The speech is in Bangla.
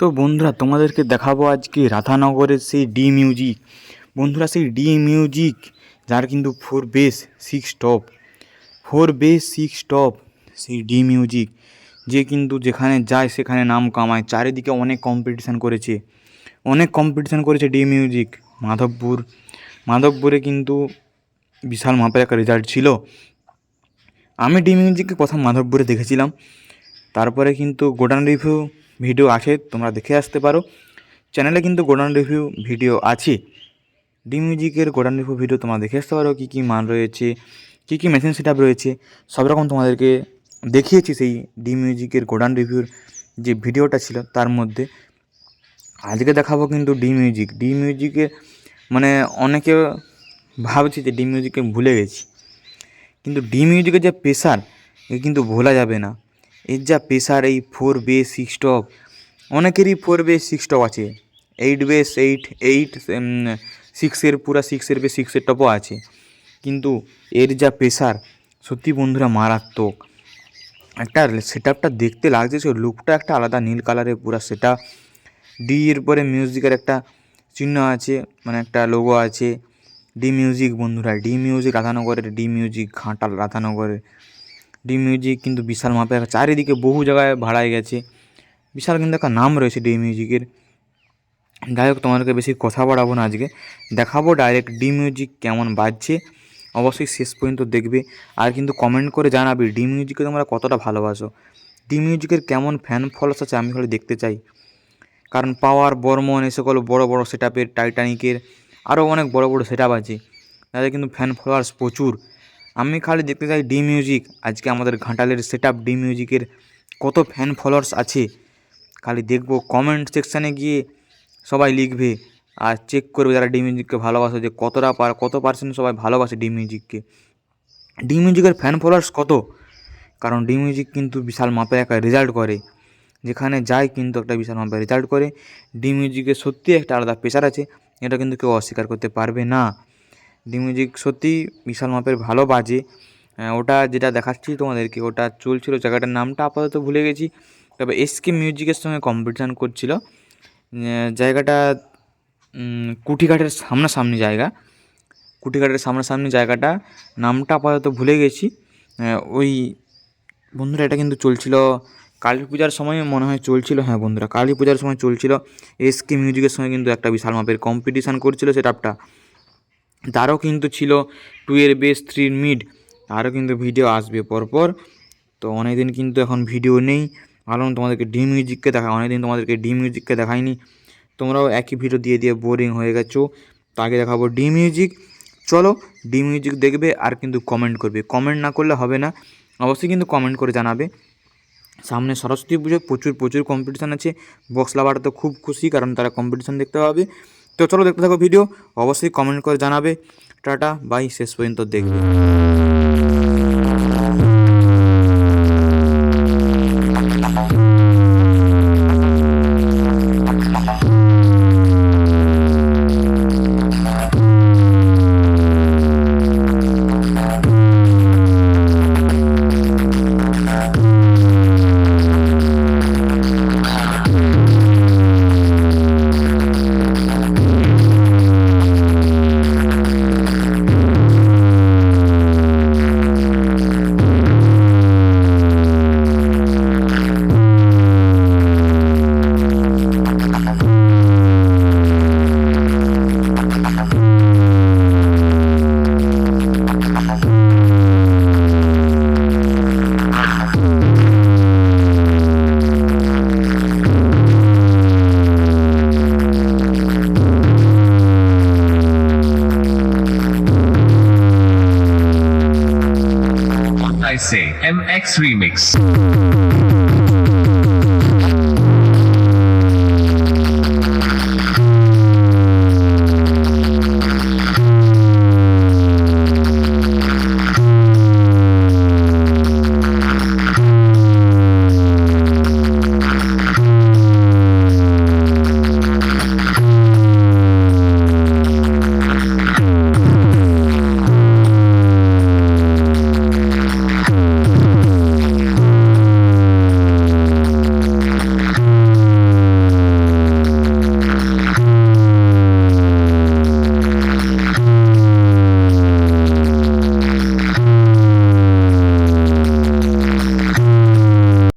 তো বন্ধুরা, তোমাদেরকে দেখাবো আজকে রাধানগরের সেই ডি মিউজিক। বন্ধুরা, সেই ডি মিউজিক, যার কিন্তু four bass, six top. Four bass, six top, সেই ডি মিউজিক, যে কিন্তু যেখানে যায় সেখানে নাম কামায়, চারিদিকে অনেক কম্পিটিশান করেছে। অনেক কম্পিটিশান করেছে ডি মিউজিক। মাধবপুর, মাধবপুরে কিন্তু বিশাল মাপের একটা রেজাল্ট ছিল। আমি ডি মিউজিককে প্রথম মাধবপুরে দেখেছিলাম। তারপরে কিন্তু গোডান রিভিউ ভিডিও আছে, তোমরা দেখে আসতে পারো। চ্যানেলে কিন্তু গোডান রিভিউ ভিডিও আছে। ডি মিউজিকের গোডাউন রিভিউ ভিডিও তোমরা দেখে আসতে পারো, কী কী মান রয়েছে, কী কী মেশিন সেট রয়েছে। সব রকম তোমাদেরকে দেখিয়েছি সেই ডি মিউজিকের গোডাউন রিভিউর যে ভিডিওটা ছিল, তার মধ্যে। আজকে দেখাবো কিন্তু ডি মিউজিক ডি মিউজিকে মানে অনেকে ভাবছি যে ডি মিউজিককে ভুলে গেছি। কিন্তু ডি মিউজিকের যে প্রেশার এ কিন্তু ভোলা যাবে না। এর যা প্রেশার এই ফোর বে সিক্স টপ অনেকেরই ফোর বে সিক্স টপ আছে। এইট বেস এইট এইট সিক্সের পুরা সিক্সের বে সিক্সের টপও আছে। কিন্তু এর যা প্রেশার সত্যি বন্ধুরা মারাত্মক। একটা সেট আপটা দেখতে লাগছে সে লুকটা একটা আলাদা নীল কালারের পুরো সেটা ডি এর পরে মিউজিকের একটা চিহ্ন আছে মানে একটা লোগো আছে। ডি মিউজিক বন্ধুরা ডি মিউজিক রাধানগরের ডি মিউজিক ঘাটাল রাধানগরের। ডি মিউজিক কিন্তু বিশাল মাপে চারিদিকে বহু জায়গায় ভাড়ায় গেছে। বিশাল কিন্তু একটা নাম রয়েছে ডি মিউজিকের যাই হোক, তোমাদেরকে বেশি কথা বাড়াবো না আজকে। দেখাবো ডাইরেক্ট ডি মিউজিক কেমন বাজছে। অবশ্যই শেষ পর্যন্ত দেখবে। আর কিন্তু কমেন্ট করে জানাবে ডি মিউজিকে তোমরা কতটা ভালোবাসো? ডি মিউজিকের কেমন ফ্যান ফলোস আছে আমি হলে দেখতে চাই। কারণ পাওয়ার বর্মন এ সকল বড় বড় সেট আপের টাইটানিকের আরও অনেক বড় বড় সেট আপ আছে। তাদের কিন্তু ফ্যান ফলোয়ার্স প্রচুর। আমি খালি দেখতে চাই ডি মিউজিক আজকে আমাদের ঘাটালের সেট আপ ডি মিউজিকের কত ফ্যান ফলোয়ার্স আছে। খালি দেখব কমেন্ট সেকশানে গিয়ে সবাই লিখবে আর চেক করবে যারা ডি মিউজিককে ভালোবাসে যে কতটা পার, কত পার্সেন্ট সবাই ভালোবাসে ডি মিউজিককে ডি মিউজিকের ফ্যান ফলোয়ার্স কত? কারণ ডি মিউজিক কিন্তু বিশাল মাপের একটা রেজাল্ট করে। যেখানে যায় কিন্তু একটা বিশাল মাপের রেজাল্ট করে। ডি মিউজিকের সত্যি একটা আলাদা প্রেশার আছে। এটা কিন্তু কেউ অস্বীকার করতে পারবে না। ডি মিউজিক সত্যি বিশাল মাপের ভালো বাজে। ওটা যেটা দেখাচ্ছি তোমাদেরকে, ওটা চলছিল, জায়গাটার নামটা আপাতত ভুলে গেছি। তবে এসকে মিউজিকের সঙ্গে কম্পিটিশান করছিল। জায়গাটা কুঠিঘাটের সামনাসামনি জায়গা। কুঠিঘাটের সামনাসামনি জায়গাটা, নামটা আপাতত ভুলে গেছি। ওই বন্ধুরা, এটা কিন্তু চলছিল কালী পূজার সময়, মনে হয় চলছিল। হ্যাঁ বন্ধুরা, কালী পূজার সময় চলছিল। এসকে মিউজিকের সঙ্গে কিন্তু একটা বিশাল মাপের কম্পিটিশান করছিল সেটআপটা। তারও কিন্তু ছিল টু এর বেস থ্রির মিড, তারও কিন্তু ভিডিও আসবে পরপর। তো অনেকদিন কিন্তু এখন ভিডিও নেই। ভাবলাম তোমাদেরকে ডি মিউজিককে দেখা, অনেকদিন তোমাদেরকে ডি মিউজিককে দেখাইনি। তোমরাও একই ভিডিও দিয়ে দিয়ে বোরিং হয়ে গেছো। তো আগে দেখাবো ডি মিউজিক চলো ডি মিউজিক দেখবে আর কিন্তু কমেন্ট করবে। কমেন্ট না করলে হবে না। অবশ্যই কিন্তু কমেন্ট করে জানাবে। সামনে সরস্বতী পুজো, প্রচুর প্রচুর কম্পিটিশান আছে। বক্স লাভার তো খুব খুশি, কারণ তারা কম্পিটিশান দেখতে পাবে। তো চলো দেখতে থাকো ভিডিও। অবশ্যই কমেন্ট করে জানাবে। টাটা বাই শেষ পর্যন্ত দেখবে। I say MX Remix.